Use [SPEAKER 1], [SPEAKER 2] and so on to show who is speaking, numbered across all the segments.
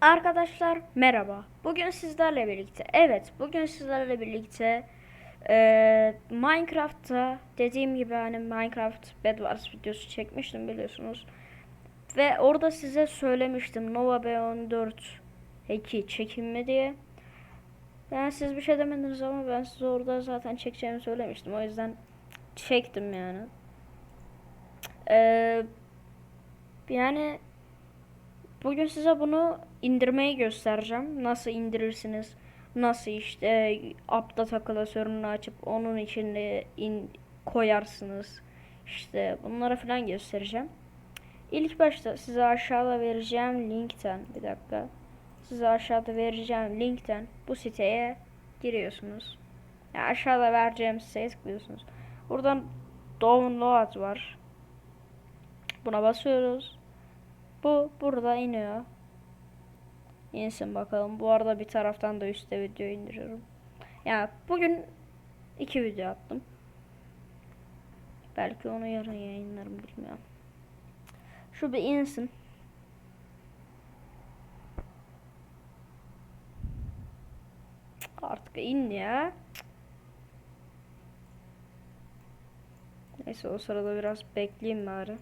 [SPEAKER 1] Arkadaşlar merhaba. Bugün sizlerle birlikte, evet bugün sizlerle birlikte eee, Minecraft'ta dediğim gibi hani Minecraft Bed Wars videosu çekmiştim biliyorsunuz. Ve orada size söylemiştim Nova B14 2 çekim mi diye. Yani siz bir şey demediniz ama ben size orada zaten çekeceğimi söylemiştim. O yüzden çektim yani. Eee yani Bugün size bunu indirmeyi göstereceğim. Nasıl indirirsiniz? Nasıl işte update klasörünü açıp onun içine in koyarsınız. İşte bunları falan göstereceğim. İlk başta size aşağıda vereceğim linkten bir dakika. Size aşağıda vereceğim linkten bu siteye giriyorsunuz. Yani aşağıda vereceğim siteye tıklıyorsunuz. Buradan download var. Buna basıyoruz. Bu burada iniyor. İnsin bakalım. Bu arada bir taraftan da üstte video indiriyorum. Ya bugün iki video attım. Belki onu yarın yayınlarım bilmiyorum. Şu bir insin. Artık in ya. Neyse o sırada biraz bekleyeyim bari.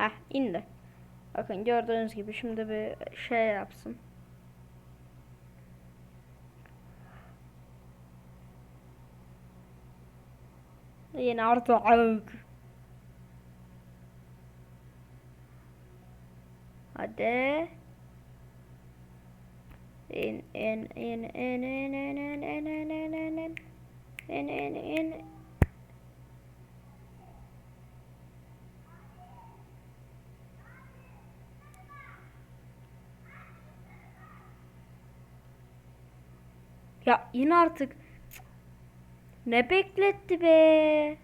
[SPEAKER 1] Heh indi. Bakın gördüğünüz gibi şimdi bir şey yapsın. Yine artık. Hadi. In in in in in in in in in in in in Ya in artık. Ne bekletti be?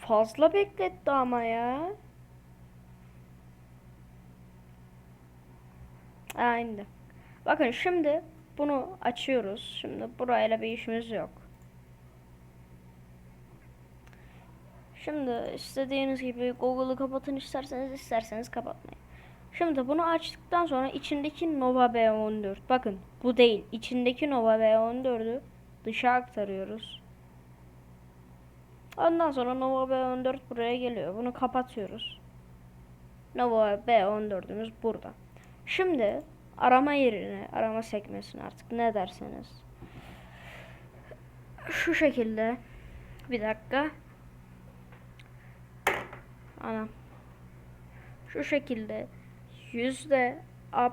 [SPEAKER 1] Fazla bekletti ama ya. İndi. Bakın şimdi bunu açıyoruz. Şimdi burayla bir işimiz yok. Şimdi istediğiniz gibi Google'ı kapatın isterseniz isterseniz kapatmayın. Şimdi bunu açtıktan sonra içindeki Nova B14 bakın bu değil içindeki Nova B14'ü dışa aktarıyoruz. Ondan sonra Nova B14 buraya geliyor. Bunu kapatıyoruz. Nova B14'ümüz burada. Şimdi arama yerine, arama sekmesine artık ne derseniz. Şu şekilde bir dakika. Ana. Şu şekilde yüzde up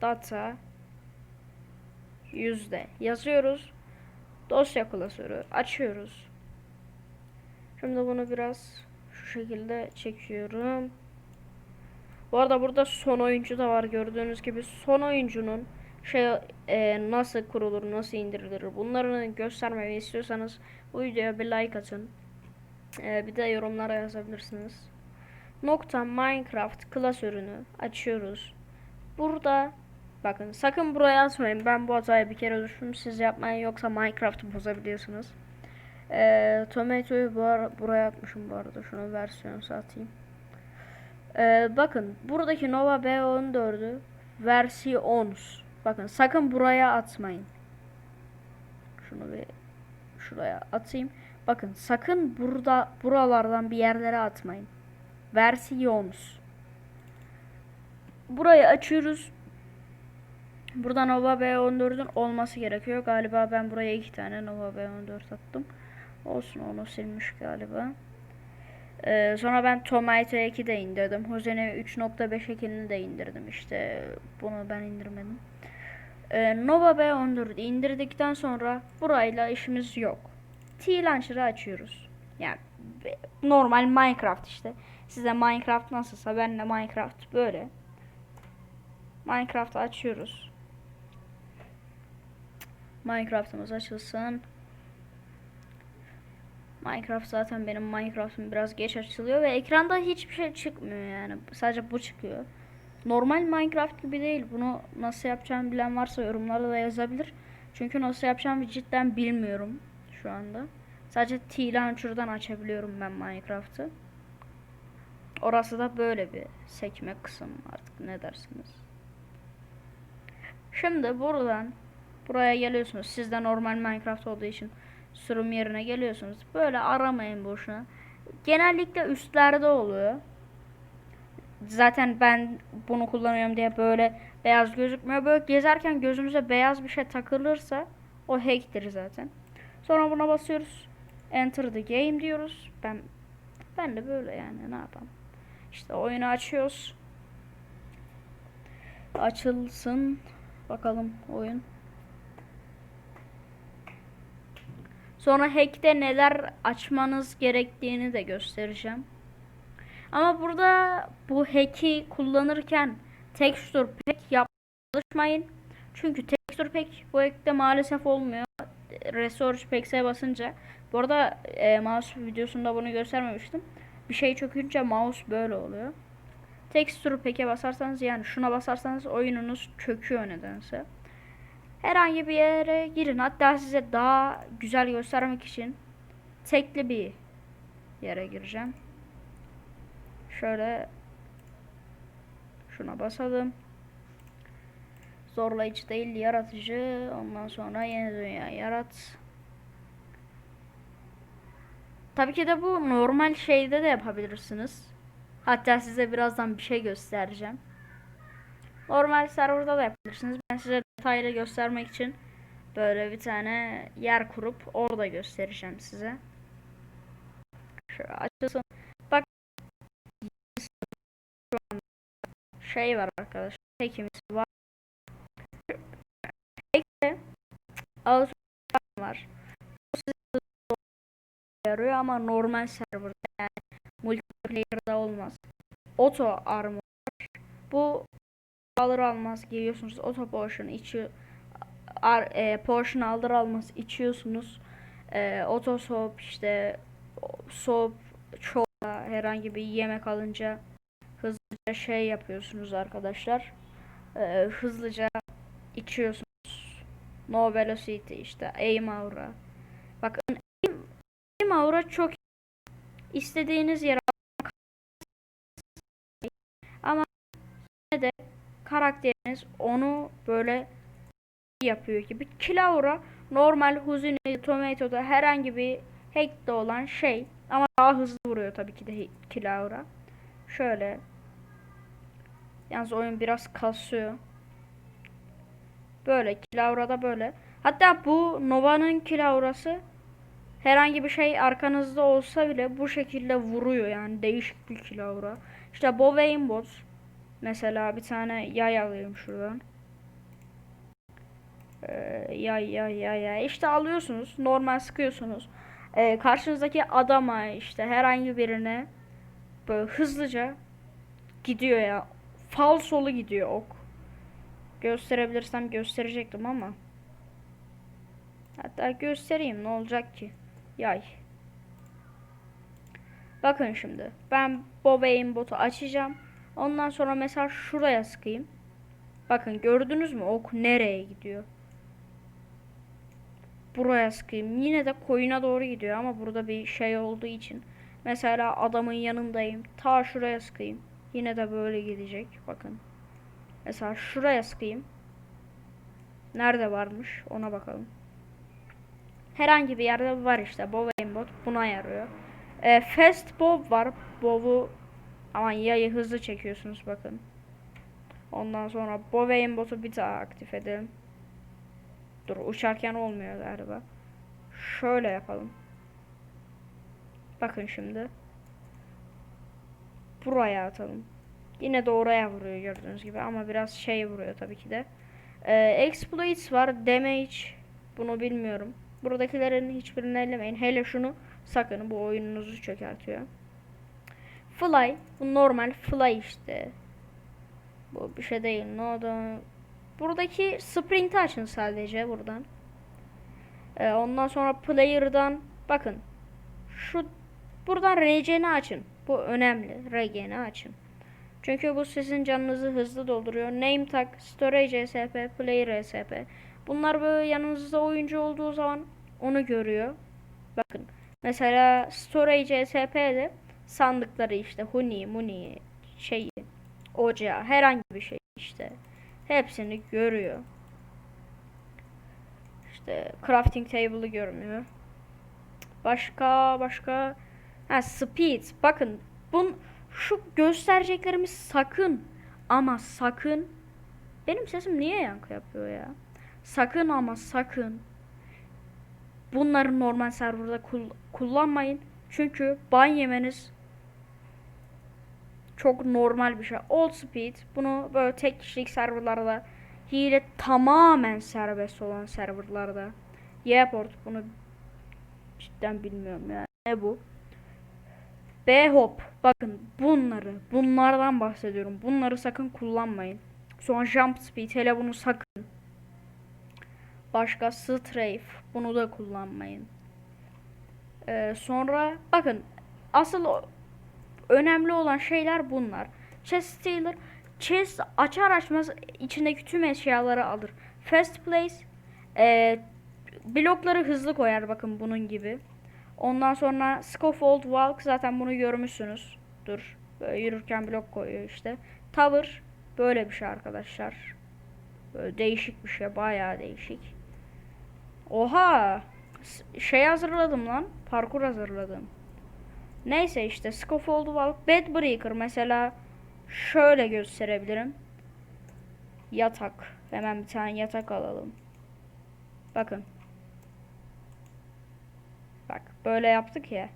[SPEAKER 1] data yüzde yazıyoruz. Dosya klasörü açıyoruz. Şimdi bunu biraz şu şekilde çekiyorum. Bu arada burada son oyuncu da var gördüğünüz gibi son oyuncunun şey e, nasıl kurulur, nasıl indirilir bunları göstermemi istiyorsanız bu videoya bir like atın. E, bir de yorumlara yazabilirsiniz. Nokta Minecraft klasörünü açıyoruz. Burada bakın sakın buraya atmayın. Ben bu hatayı bir kere düştüm. Siz yapmayın yoksa Minecraft'ı bozabiliyorsunuz. Ee, Tomato'yu bu buraya atmışım bu arada. Şunu versiyon satayım. Ee, bakın buradaki Nova B14'ü versiyons. Bakın sakın buraya atmayın. Şunu bir şuraya atayım. Bakın sakın burada buralardan bir yerlere atmayın. Versiyons. Burayı açıyoruz. Burada Nova B14'ün olması gerekiyor. Galiba ben buraya iki tane Nova B14 attım. Olsun onu silmiş galiba. Ee, sonra ben Tomato 2 de indirdim. Hozene 3.5 ekini de indirdim. İşte bunu ben indirmedim. Ee, Nova B14 indirdikten sonra burayla işimiz yok. T-Launcher'ı açıyoruz. Yani normal Minecraft işte. Size Minecraft nasılsa ben de Minecraft böyle. Minecraft'ı açıyoruz. Minecraft'ımız açılsın. Minecraft zaten benim Minecraft'ım biraz geç açılıyor ve ekranda hiçbir şey çıkmıyor yani. Sadece bu çıkıyor. Normal Minecraft gibi değil. Bunu nasıl yapacağımı bilen varsa yorumlarda da yazabilir. Çünkü nasıl yapacağımı cidden bilmiyorum şu anda. Sadece T-Launcher'dan açabiliyorum ben Minecraft'ı. Orası da böyle bir sekme kısım artık ne dersiniz. Şimdi buradan buraya geliyorsunuz. Sizde normal Minecraft olduğu için sürüm yerine geliyorsunuz. Böyle aramayın boşuna. Genellikle üstlerde oluyor. Zaten ben bunu kullanıyorum diye böyle beyaz gözükmüyor. Böyle gezerken gözümüze beyaz bir şey takılırsa o hack'tir zaten. Sonra buna basıyoruz. Enter the game diyoruz. Ben ben de böyle yani ne yapalım. İşte oyunu açıyoruz. Açılsın. Bakalım oyun. Sonra hack'te neler açmanız gerektiğini de göstereceğim. Ama burada bu hack'i kullanırken texture pack yapmaya çalışmayın. Çünkü texture pack bu hack'te maalesef olmuyor. Resource packs'e basınca. Bu arada e, mouse videosunda bunu göstermemiştim. Bir şey çökünce mouse böyle oluyor. Texture pack'e basarsanız yani şuna basarsanız oyununuz çöküyor nedense. Herhangi bir yere girin. Hatta size daha güzel göstermek için tekli bir yere gireceğim. Şöyle şuna basalım. Zorlayıcı değil, yaratıcı. Ondan sonra yeni dünya yarat. Tabii ki de bu normal şeyde de yapabilirsiniz. Hatta size birazdan bir şey göstereceğim. Normal serverda da yapabilirsiniz. Ben size detaylı göstermek için böyle bir tane yer kurup orada göstereceğim size. Şöyle açılsın. Bak şu an şey var arkadaşlar. Tekimiz var. Alışveriş var. Yarıyor ama normal serverda yani multiplayer'da olmaz. Auto armor bu alır almaz giyiyorsunuz. Auto potion içiyor. Ar, e, potion alır almaz içiyorsunuz. E, auto soap işte soap çok herhangi bir yemek alınca hızlıca şey yapıyorsunuz arkadaşlar. E, hızlıca içiyorsunuz. No velocity işte aim aura. Bakın aim, aim aura çok istediğiniz yere ama ne de karakteriniz onu böyle yapıyor gibi. Kilaura normal Huzuni Tomato'da herhangi bir hack'te olan şey ama daha hızlı vuruyor tabii ki de Kilaura. Şöyle Yalnız oyun biraz kasıyor. Böyle Kilaura'da böyle. Hatta bu Nova'nın Kilaura'sı herhangi bir şey arkanızda olsa bile bu şekilde vuruyor yani değişik bir Kilaura. İşte Bovein Bot Mesela bir tane yay alayım şuradan. Ee, yay yay yay yay. İşte alıyorsunuz. Normal sıkıyorsunuz. Ee, karşınızdaki adama işte herhangi birine böyle hızlıca gidiyor ya. Fal solu gidiyor ok. Gösterebilirsem gösterecektim ama. Hatta göstereyim ne olacak ki. Yay. Bakın şimdi. Ben Bob botu açacağım. Ondan sonra mesela şuraya sıkayım. Bakın gördünüz mü ok nereye gidiyor? Buraya sıkayım. Yine de koyuna doğru gidiyor ama burada bir şey olduğu için. Mesela adamın yanındayım. Ta şuraya sıkayım. Yine de böyle gidecek. Bakın. Mesela şuraya sıkayım. Nerede varmış ona bakalım. Herhangi bir yerde var işte. Bow aimbot buna yarıyor. E, fast bow var. Bow'u Aman yayı hızlı çekiyorsunuz bakın. Ondan sonra Bovein botu bir daha aktif edelim. Dur uçarken olmuyor galiba. Şöyle yapalım. Bakın şimdi. Buraya atalım. Yine de oraya vuruyor gördüğünüz gibi ama biraz şey vuruyor tabii ki de. Ee, exploits var. Damage. Bunu bilmiyorum. Buradakilerin hiçbirini ellemeyin. Hele şunu sakın bu oyununuzu çökertiyor. Fly. Bu normal fly işte. Bu bir şey değil. Ne oldu? Buradaki sprint'i açın sadece buradan. Ee, ondan sonra player'dan bakın. Şu buradan RG'ni açın. Bu önemli. RG'ni açın. Çünkü bu sizin canınızı hızlı dolduruyor. Name tag, storage SP, player SP. Bunlar böyle yanınızda oyuncu olduğu zaman onu görüyor. Bakın. Mesela storage SP'de sandıkları işte huni, muni, şeyi, ocağı, herhangi bir şey işte. Hepsini görüyor. İşte crafting table'ı görmüyor. Başka başka ha speed. Bakın bun şu göstereceklerimiz sakın ama sakın benim sesim niye yankı yapıyor ya? Sakın ama sakın bunları normal serverda kul- kullanmayın. Çünkü ban yemeniz çok normal bir şey. Old speed bunu böyle tek kişilik serverlarda hile tamamen serbest olan serverlarda. Yaport bunu cidden bilmiyorum ya. Ne bu? B-hop. Bakın bunları, bunlardan bahsediyorum. Bunları sakın kullanmayın. Sonra jump speed hele bunu sakın. Başka strafe. Bunu da kullanmayın. Ee, sonra bakın asıl önemli olan şeyler bunlar. Chest stealer chest açar açmaz içindeki tüm eşyaları alır. Fast place e, blokları hızlı koyar bakın bunun gibi. Ondan sonra Scaffold Walk zaten bunu görmüşsünüz. Dur. Yürürken blok koyuyor işte. Tower böyle bir şey arkadaşlar. Böyle değişik bir şey. Bayağı değişik. Oha! Şey hazırladım lan. Parkur hazırladım. Neyse işte Scaffold Walk. Bed Breaker mesela şöyle gösterebilirim. Yatak. Hemen bir tane yatak alalım. Bakın. Bak böyle yaptık ya.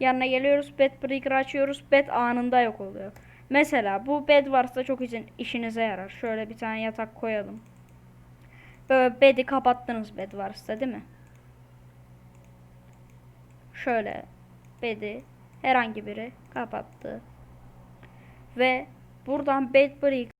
[SPEAKER 1] Yanına geliyoruz bed breaker açıyoruz. Bed anında yok oluyor. Mesela bu bed varsa çok için işinize yarar. Şöyle bir tane yatak koyalım. Bed'i kapattınız bed varsa değil mi? Şöyle bed'i herhangi biri kapattı. Ve buradan bed breaker